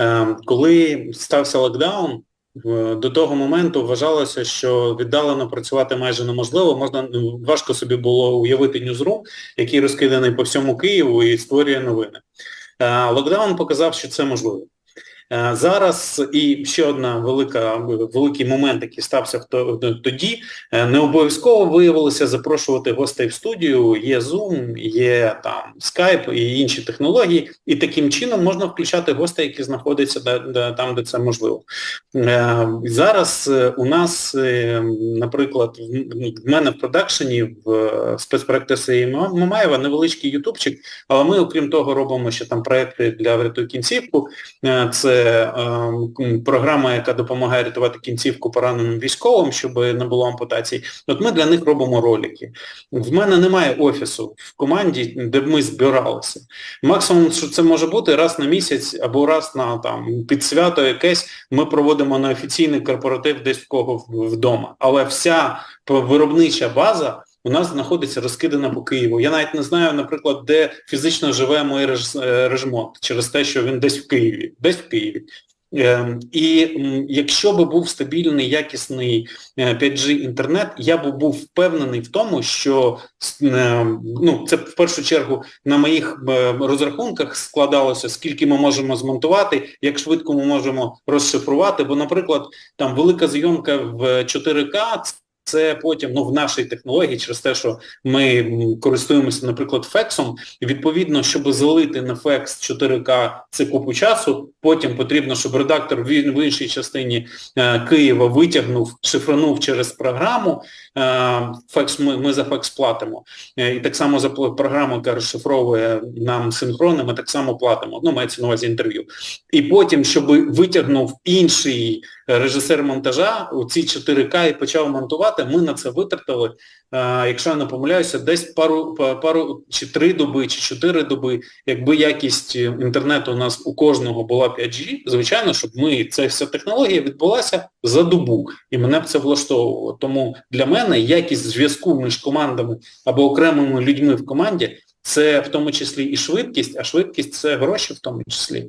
Е, Коли стався локдаун, до того моменту вважалося, що віддалено працювати майже неможливо. Можна важко собі було уявити ньюзрум, який розкиданий по всьому Києву і створює новини. Е, Локдаун показав, що це можливо. Е, Зараз і ще одна велика, великий момент, який стався тоді, е, не обов'язково виявилося запрошувати гостей в студію, є Zoom, є там Skype і інші технології, і таким чином можна включати гостей, які знаходяться там, де це можливо. Е, Зараз у нас, наприклад, в- мене в продакшені в спецпроекти Сеї Мамаєва невеличкий ютубчик, але ми, окрім того, робимо ще там проекти для «Врятуй кінцівку. Е, Е, програма, яка допомагає рятувати кінцівку пораненим військовим, щоб не було ампутацій. От ми для них робимо ролики. В мене немає офісу в команді, де б ми збиралися. Максимум, що це може бути, раз на місяць або раз на там під свято якесь ми проводимо неофіційний корпоратив десь в кого вдома. Але вся виробнича база у нас знаходиться розкидана по Києву. Я навіть не знаю, наприклад, де фізично живе мій реж- е, через те, що він десь в Києві. Десь в Києві. Ем, І якщо би був стабільний, якісний е, 5G інтернет, я б був впевнений в тому, що е, ну, це в першу чергу на моїх е, розрахунках складалося, скільки ми можемо змонтувати, як швидко ми можемо розшифрувати, бо, наприклад, там велика зйомка в 4К, це потім, ну, в нашій технології, через те, що ми користуємося, наприклад, фексом, і відповідно, щоб залити на фекс 4К це купу часу, потім потрібно, щоб редактор в, іншій частині е, Києва витягнув, шифранув через програму, е, фекс ми, ми за фекс платимо. Е, і так само за програму, яка розшифровує нам синхрони, ми так само платимо. Ну, мається на увазі інтерв'ю. І потім, щоб витягнув інший режисер монтажа у ці 4К і почав монтувати, ми на це витратили, е, якщо я не помиляюся, десь пару, пару чи три доби, чи чотири доби, якби якість е, інтернету у нас у кожного була 5G, звичайно, щоб ми, ця вся технологія відбулася за добу, і мене б це влаштовувало. Тому для мене якість зв'язку між командами або окремими людьми в команді це в тому числі і швидкість, а швидкість це гроші в тому числі.